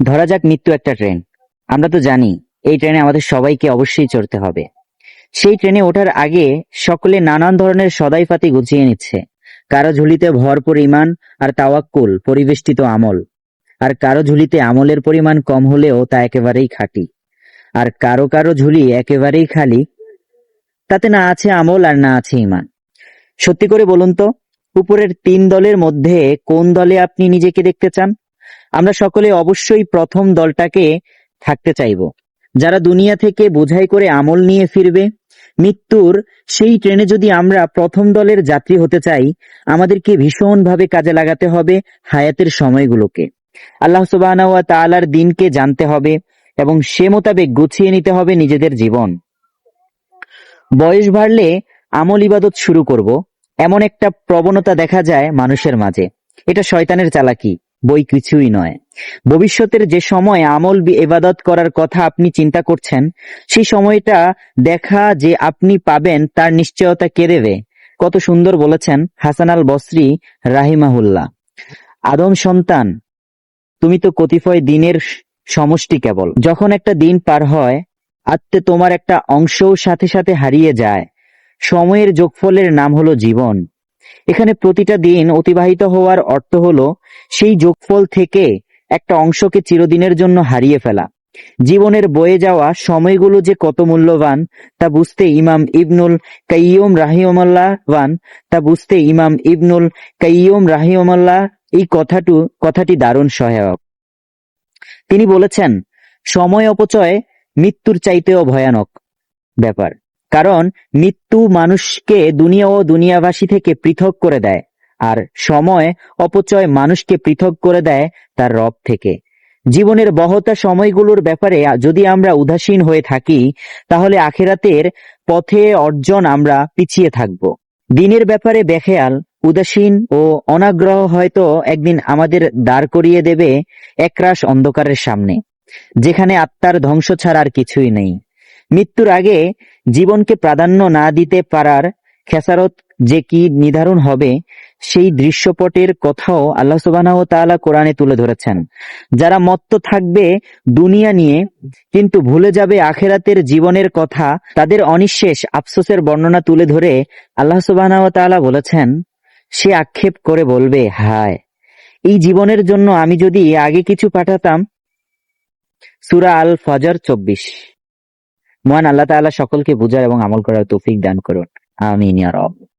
ধরা যাক মৃত্যু একটা ট্রেন। আমরা তো জানি, এই ট্রেনে আমাদের সবাইকে অবশ্যই চড়তে হবে। সেই ট্রেনে ওঠার আগে সকলে নানান ধরনের সদাইপাতি গুছিয়ে নিচ্ছে। কারও ঝুলিতে ভরপুর ইমান আর তাওয়াক্কুল, পরিবেষ্টিত আমল। আর কারও ঝুলিতে আমলের পরিমাণ কম হলেও তা একেবারেই খাঁটি। আর কারও কারও ঝুলি একেবারেই খালি, তাতে না আছে আমল আর না আছে ইমান। সত্যি করে বলুন তো, উপরের তিন দলের মধ্যে কোন দলে আপনি নিজেকে দেখতে চান? আমরা সকলে অবশ্যই প্রথম দলটাকে থাকতে চাইব। যারা দুনিয়া থেকে বোঝাই করে আমল নিয়ে ফিরবে, মৃত্যুর সেই ট্রেনে যদি আমরা প্রথম দলের যাত্রী হতে চাই, আমাদেরকে ভীষণভাবে কাজে লাগাতে হবে হায়াতের সময়গুলোকে। আল্লাহ সুবাহ তাআলার দিনকে জানতে হবে এবং সে মোতাবেক গুছিয়ে নিতে হবে নিজেদের জীবন। বয়স বাড়লে আমল ইবাদত শুরু করব। এমন একটা প্রবণতা দেখা যায় মানুষের মাঝে। এটা শয়তানের চালাকি। বই কিছুই নয়। ভবিষ্যতের যে সময় আমল ইবাদত করার কথা আপনি চিন্তা করছেন, সেই সময়টা দেখা যে আপনি পাবেন তার নিশ্চয়তা কে দেবে? কত সুন্দর বলেছেন হাসান আল বসরি রাহিমাহুল্লাহ। আদম সন্তান, তুমি তো কতিপয় দিনের সমষ্টি কেবল। যখন একটা দিন পার হয়, আত্মে তোমার একটা অংশও সাথে সাথে হারিয়ে যায়। সময়ের যোগফলের নাম হলো জীবন। এখানে প্রতিটা দিন অতিবাহিত হওয়ার অর্থ হলো, সেই যোগফল থেকে একটা অংশকে চিরদিনের জন্য হারিয়ে ফেলা। জীবনের বয়ে যাওয়া সময়গুলো যে কত মূল্যবান, তা বুঝতে ইমাম ইবনুল কাইয়ুম রাহিমল্লাহবান তা বুঝতে ইমাম ইবনুল কাইয়ুম রাহিমল্লাহ এই কথাটু, কথাটি দারুণ সহায়ক। তিনি বলেছেন, সময় অপচয় মৃত্যুর চাইতেও ভয়ানক ব্যাপার। কারণ মৃত্যু মানুষকে দুনিয়া ও দুনিয়াবাসী থেকে পৃথক করে দেয়, আর সময় অপচয় মানুষকে পৃথক করে দেয় তার রব থেকে। জীবনের বহতা সময়গুলোর ব্যাপারে যদি আমরা উদাসীন হয়ে থাকি, তাহলে আখেরাতের পথে অর্জন আমরা পিছিয়ে থাকব। দিনের ব্যাপারে বেখেয়াল, উদাসীন ও অনাগ্রহ হয়তো একদিন আমাদের দাঁড় করিয়ে দেবে একরাশ অন্ধকারের সামনে, যেখানে আত্মার ধ্বংস ছাড়া আর কিছুই নেই। মৃত্যুর আগে জীবনকে প্রাধান্য না দিতে পারার খেসারত যে কি নির্ধারণ হবে, সেই দৃশ্যপটের কথাও আল্লাহ সুবাহ তাআলা কোরআনে তুলে ধরেছেন। যারা মত্ত থাকবে দুনিয়া নিয়ে, কিন্তু ভুলে যাবে আখেরাতের জীবনের কথা, তাদের অনিঃশেষ আফসোসের বর্ণনা তুলে ধরে আল্লাহ সুবাহ তাআলা বলেছেন, সে আক্ষেপ করে বলবে, হায়, এই জীবনের জন্য আমি যদি আগে কিছু পাঠাতাম। সুরা আল ফজর চব্বিশ। মহান আল্লাহ তাআলা সকলকে বুঝার এবং আমল করার তৌফিক দান করুন। আমিন ইয়া রব।